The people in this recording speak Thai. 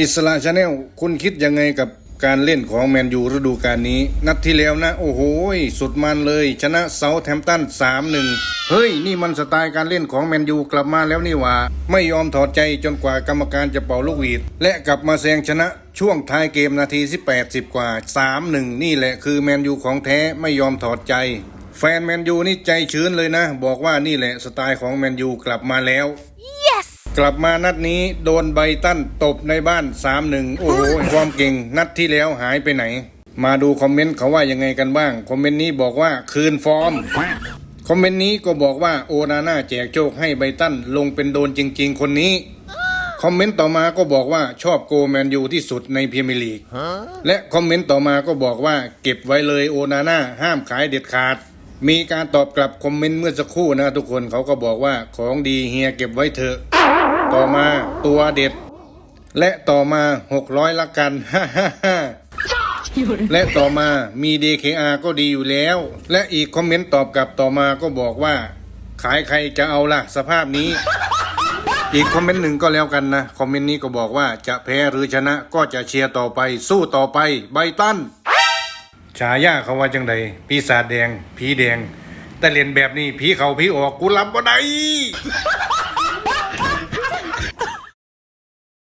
อิสระชาแนลคุณคิดยังไงกับการเล่นของแมนยูฤดูกาลนี้ นัดที่แล้วนะ โอ้โห สุดมันเลย ชนะเซาแทมป์ตัน3-1 เฮ้ย นี่มันสไตล์การเล่นของแมนยูกลับมาแล้วนี่หว่า ไม่ยอมถอดใจจนกว่ากรรมการจะเป่าลูกหวีด และกลับมาแซงชนะช่วงท้ายเกมนาทีที่80กว่า 3-1 นี่แหละคือแมนยูของแท้ไม่ยอมถอดใจแฟนแมนยูนี่ใจชื้นเลยนะ บอกว่านี่แหละสไตล์ของแมนยูกลับมาแล้ว Yes! กลับมานัดนี้โดนไบตันตบในบ้าน 3-1 โอ้โหความเก่งนัดที่แล้วหายไปไหน มาดูคอมเมนต์เขาว่ายังไงกันบ้าง คอมเมนต์นี้บอกว่าคืนฟอร์ม คอมเมนต์นี้ก็บอกว่าโอนาน่าแจกโชคให้ไบตันลงเป็นโดนจริง ๆ คนนี้ คอมเมนต์ต่อมาก็บอกว่าชอบโกแมนยูที่สุดในพรีเมียร์ลีก และคอมเมนต์ต่อมาก็บอกว่าเก็บไว้เลยโอนาน่าห้ามขายเด็ดขาดมีการตอบกลับคอมเมนต์เมื่อสักครู่นะทุกคนเขาก็บอกว่าของดีเฮียเก็บไว้เถอะ ต่อมาตัวเด็ด และต่อมาหกร้อยละกันและต่อมามี DKR ก็ดีอยู่แล้ว และอีกคอมเมนต์ตอบกลับต่อมาก็บอกว่า ขายใครจะเอาล่ะ สภาพนี้ อีกคอมเมนต์หนึ่งก็แล้วกันนะ คอมเมนต์นี้ก็บอกว่าจะแพ้หรือชนะก็จะเชียร์ต่อไป สู้ต่อไปไบตันฉายาเขาว่าจังใดปีศาจแดงผีแดง แต่เรียนแบบนี้ผีเขาผีออกกูรับบ่ได้